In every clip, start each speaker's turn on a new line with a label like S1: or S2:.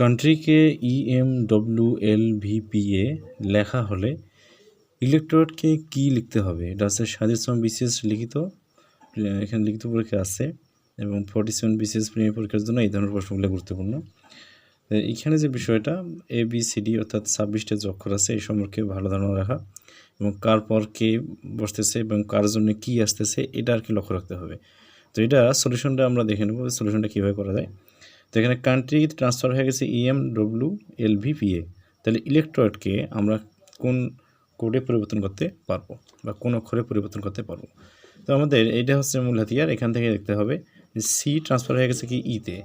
S1: কান্ট্রিকে E M W L V P A লেখা হলে ইলেকট্রোডকে কি লিখতে হবে? এটা হচ্ছে সাজেশন বিশেষ লিখিত এখানে লিখিত পরীক্ষা আছে এবং ফোর্টি সেভেন বিশেষ প্রেমী পরীক্ষার জন্য এই ধরনের প্রশ্নগুলো গুরুত্বপূর্ণ। এখানে যে বিষয়টা এ বি সি ডি অর্থাৎ ছাব্বিশটা যে অক্ষর আছে, এই সম্পর্কে ভালো ধারণা রাখা এবং কার পর কে বসতেছে এবং কার জন্য কি আসতেছে, এটা আর কি লক্ষ্য রাখতে হবে। তো এটা সলিউশনটা আমরা দেখে নেব সলিউশনটা কীভাবে করা যায়। তো এখানে কান্ট্রি ট্রান্সফার হয়ে গেছে ইএম ডব্লিউ এল ভিপিএ তাহলে ইলেকট্রয়েডকে আমরা কোন কোডে পরিবর্তন করতে পারব বা কোন অক্ষরে পরিবর্তন করতে পারব? তো আমাদের এটা হচ্ছে মূল হাতিয়ার। এখান থেকে দেখতে হবে সি ট্রান্সফার হয়ে গেছে কি ইতে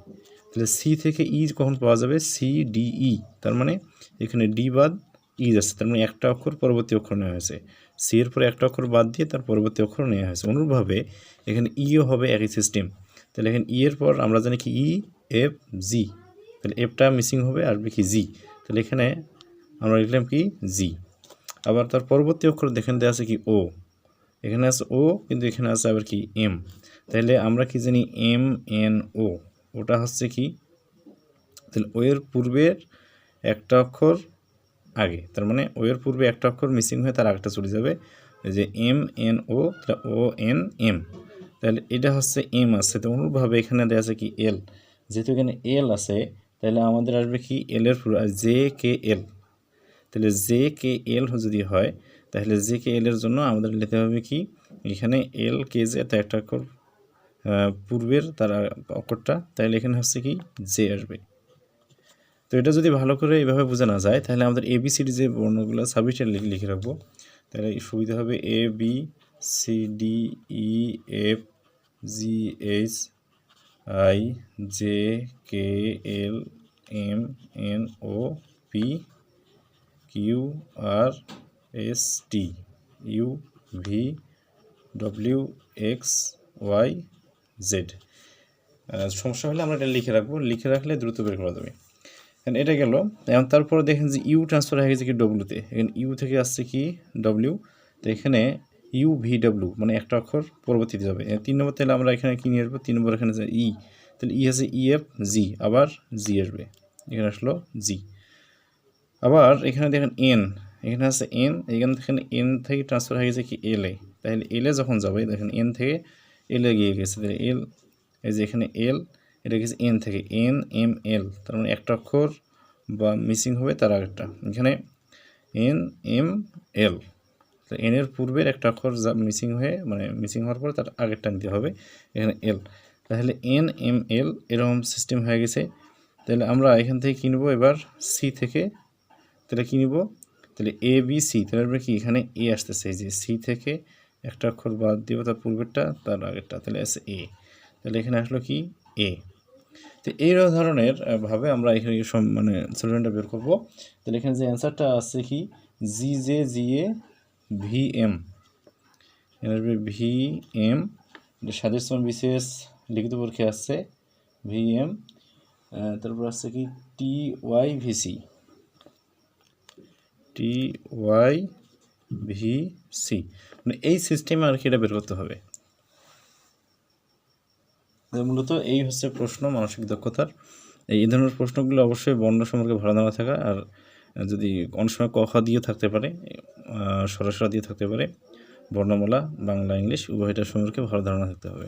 S1: তাহলে সি থেকে ই কখন পাওয়া যাবে? সি ডি ই তার মানে এখানে ডি বাদ ই যাচ্ছে। তার মানে একটা অক্ষর পরবর্তী অক্ষর নেওয়া হয়েছে। সি এর পরে একটা অক্ষর বাদ দিয়ে তার পরবর্তী অক্ষর নেওয়া হয়েছে। অনুরূপভাবে এখানে ইও হবে একই সিস্টেম তাহলে এখানে ই এর পর আমরা জানি কি ই এফ জি তাহলে এফটা মিসিং হবে আর কি জি তাহলে এখানে আমরা লিখলাম কি জি আবার তার পরবর্তী অক্ষর দেখেন দেওয়া আছে কি ও এখানে আছে ও কিন্তু এখানে আছে আবার কি এম তাহলে আমরা কি জানি এম এন ও ওটা হচ্ছে কি? তাহলে ও এর পূর্বের একটা অক্ষর আগে। তার মানে ও এর পূর্বে একটা অক্ষর মিসিং হয়ে তার আগটা চলে যাবে। যে এম এন ও তাহলে ও এন এম তাহলে এটা হচ্ছে এম আছে। তো অনুরূপভাবে এখানে দেওয়া আছে কি এল যেহেতু এখানে এল আছে, তাহলে আমাদের আসবে কি এল এর জে কে এল তাহলে জে কে এল যদি হয়, তাহলে জে কে এল এর জন্য আমাদের নিতে হবে কি, এখানে এল কে জে তো একটা অক্ষর পূর্বের তার অক্ষরটা, তাহলে এখানে হচ্ছে কি জে আসবে। তো এটা যদি ভালো করে এইভাবে বোঝা না যায়, তাহলে আমাদের এ বি সি ডি যে বর্ণগুলো সাবজেক্টে লিখে রাখব। তাহলে সুবিধা হবে A B C D E F G H I J K L M N O P Q R S T U V W X Y Z সমস্যা হলে আমরা এটা লিখে রাখব। লিখে রাখলে দ্রুত বের করা যাবে এখন এটা গেল। এখন তারপরে দেখেন যে ইউ ট্রান্সফার হয়ে গেছে কি ডব্লিউতে এখানে ইউ থেকে আসছে কি ডব্লিউ তো এখানে ইউ ভি ডব্লিউ মানে একটা অক্ষর পরবর্তীতে যাবে। তিন নম্বর তাহলে আমরা এখানে কি নিয়ে আসব? তিন নম্বর এখানে ই তাহলে ই আছে ই এফ জি আবার জি আসবে। এখানে আসলো জি আবার এখানে দেখেন এন এখানে আছে এন এখানে দেখেন এন থেকে ট্রান্সফার হয়ে গেছে কি এল এ। তাহলে এলে যখন যাবে, দেখেন এন থেকে এলে গিয়ে গেছে। তাহলে এল এই যে এখানে এল এটা গেছে এন থেকে এন এম এল তার মানে একটা অক্ষর বা মিসিং হবে তার আগেরটা। এখানে এন এম এল তো এন এর পূর্বের একটা অক্ষর যা মিসিং হয়ে মানে মিসিং হওয়ার পর তার আগেরটা নিতে হবে, এখানে এল তাহলে এন এম এল এরকম সিস্টেম হয়ে গেছে। তাহলে আমরা এখান থেকে কিনবো এবার? সি থেকে। তাহলে কী নিব? তাহলে এ বি সি তাহলে কি এখানে এ আসতেছে যে সি থেকে একটা অক্ষর বাদ দিব তার পূর্বেরটা, তার আগেরটা। তাহলে এস এ তাহলে এখানে আসলো কি? এ তো এই ধরনের ভাবে আমরা এখানে মানে সলিউশনটা বের করব। তাহলে এখানে যে অ্যান্সারটা আছে কি? G J G A V M. আসবে ভি এম। সাজেশন বিশেষ লিখিত পরীক্ষা আসছে ভি এম। তারপর আসছে কি? T Y V C T Y V C. মানে এই সিস্টেমে আর কি এটা বের করতে হবে। মূলত এই হচ্ছে প্রশ্ন মানসিক দক্ষতার। এই ধরনের প্রশ্নগুলো অবশ্যই বর্ণ সম্পর্কে ভালো ধারণা থাকা আর যদি অনেক সময় কখা দিয়ে থাকতে পারে সরাসরা দিয়ে থাকতে পারে, বর্ণমালা, বাংলা, ইংলিশ, উভয়টা সম্পর্কে ভালো ধারণা থাকতে হবে।